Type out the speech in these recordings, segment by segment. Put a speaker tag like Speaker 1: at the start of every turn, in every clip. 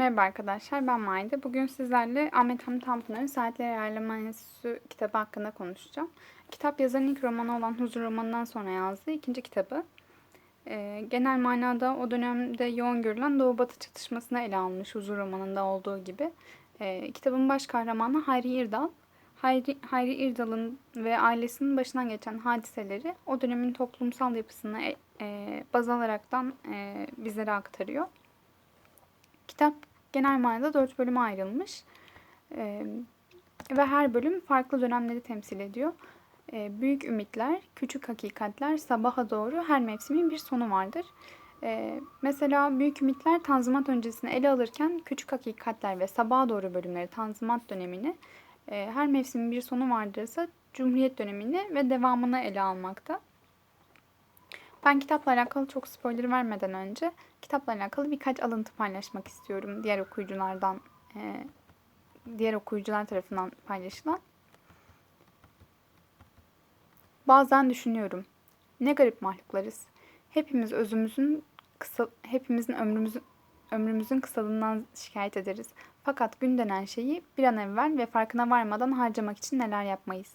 Speaker 1: Merhaba arkadaşlar, ben Mayda. Bugün sizlerle Ahmet Hamdi Tanpınar'ın Saatler Ayarlama Enstitüsü kitabı hakkında konuşacağım. Kitap yazarın ilk romanı olan Huzur romanından sonra yazdığı ikinci kitabı. Ee, genel manada o dönemde yoğun görülen Doğu-Batı çatışmasını ele almış Huzur romanında olduğu gibi. Ee, kitabın baş kahramanı Hayri İrdal. Hayri, Hayri İrdal'ın ve ailesinin başından geçen hadiseleri o dönemin toplumsal yapısını e, e, baz alaraktan e, bizlere aktarıyor. Kitap genel manada dört bölüme ayrılmış. Ee, ve her bölüm farklı dönemleri temsil ediyor. Ee, büyük ümitler, küçük hakikatler, sabaha doğru her mevsimin bir sonu vardır. Ee, mesela Büyük Ümitler Tanzimat öncesini ele alırken Küçük Hakikatler ve Sabaha Doğru bölümleri Tanzimat dönemini, e, her mevsimin bir sonu vardırsa Cumhuriyet dönemini ve devamını ele almakta. Ben kitapla alakalı çok spoiler vermeden önce kitapla alakalı birkaç alıntı paylaşmak istiyorum diğer okuyuculardan, e, diğer okuyucular tarafından paylaşılan. Bazen düşünüyorum. Ne garip mahluklarız. Hepimiz özümüzün kısa, hepimizin ömrümüzün ömrümüzün kısalığından şikayet ederiz. Fakat gün denen şeyi bir an evvel ve farkına varmadan harcamak için neler yapmayız.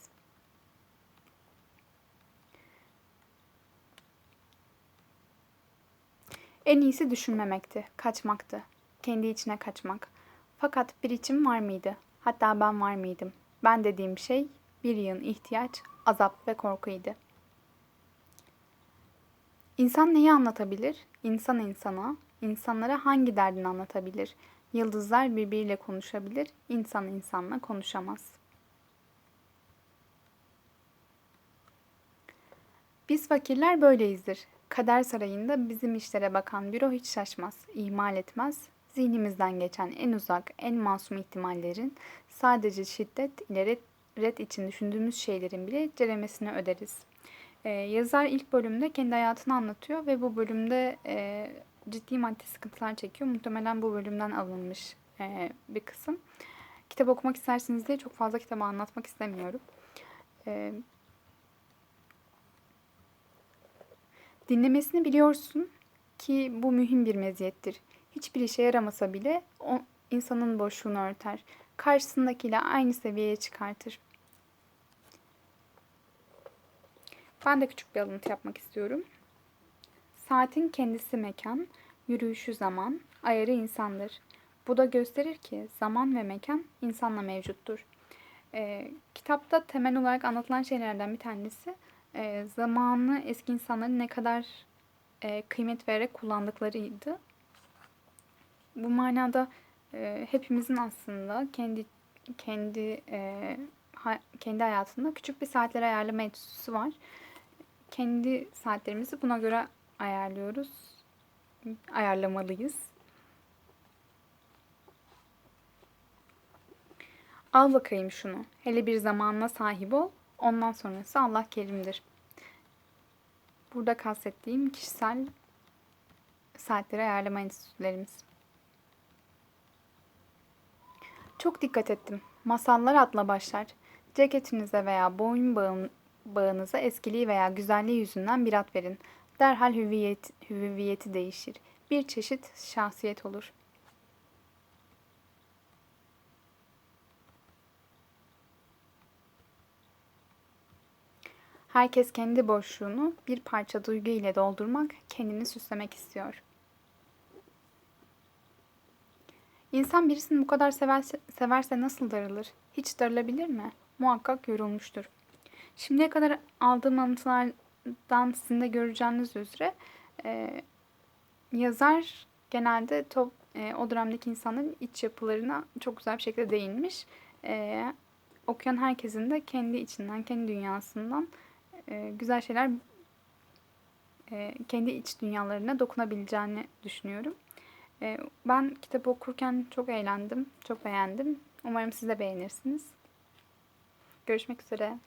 Speaker 1: En iyisi düşünmemekti, kaçmaktı. Kendi içine kaçmak. Fakat bir içim var mıydı? Hatta ben var mıydım? Ben dediğim şey bir yığın ihtiyaç, azap ve korkuydu. İnsan neyi anlatabilir? İnsan insana, insanlara hangi derdini anlatabilir? Yıldızlar birbiriyle konuşabilir, insan insanla konuşamaz. Biz fakirler böyleyizdir. Kader sarayında bizim işlere bakan büro hiç şaşmaz, ihmal etmez. Zihnimizden geçen en uzak, en masum ihtimallerin sadece şiddet ile red, için düşündüğümüz şeylerin bile ceremesini öderiz. Ee, yazar ilk bölümde kendi hayatını anlatıyor ve bu bölümde e, ciddi maddi sıkıntılar çekiyor. Muhtemelen bu bölümden alınmış e, bir kısım. Kitap okumak isterseniz diye çok fazla kitabı anlatmak istemiyorum. E, Dinlemesini biliyorsun ki bu mühim bir meziyettir. Hiçbir işe yaramasa bile o insanın boşluğunu örter. Karşısındakiyle aynı seviyeye çıkartır. Ben de küçük bir alıntı yapmak istiyorum. Saatin kendisi mekan, yürüyüşü zaman, ayarı insandır. Bu da gösterir ki zaman ve mekan insanla mevcuttur. Ee, kitapta temel olarak anlatılan şeylerden bir tanesi e, zamanı eski insanların ne kadar e, kıymet vererek kullandıklarıydı. Bu manada e, hepimizin aslında kendi kendi e, ha, kendi hayatında küçük bir saatler ayarlama etüsü var. Kendi saatlerimizi buna göre ayarlıyoruz. Ayarlamalıyız. Al bakayım şunu. Hele bir zamanla sahip ol. Ondan sonrası Allah kerimdir. Burada kastettiğim kişisel saatleri ayarlama enstitülerimiz. Çok dikkat ettim. Masallar adla başlar. Ceketinize veya boyun bağın, bağınıza eskiliği veya güzelliği yüzünden bir ad verin. Derhal hüviyet, hüviyeti değişir. Bir çeşit şahsiyet olur.'' Herkes kendi boşluğunu bir parça duygu ile doldurmak, kendini süslemek istiyor. İnsan birisini bu kadar severse, nasıl darılır? Hiç darılabilir mi? Muhakkak yorulmuştur. Şimdiye kadar aldığım anlatılardan sizin de göreceğiniz üzere e, yazar genelde top, e, o dönemdeki insanların iç yapılarına çok güzel bir şekilde değinmiş. E, okuyan herkesin de kendi içinden, kendi dünyasından e, güzel şeyler e, kendi iç dünyalarına dokunabileceğini düşünüyorum. E, ben kitabı okurken çok eğlendim, çok beğendim. Umarım siz de beğenirsiniz. Görüşmek üzere.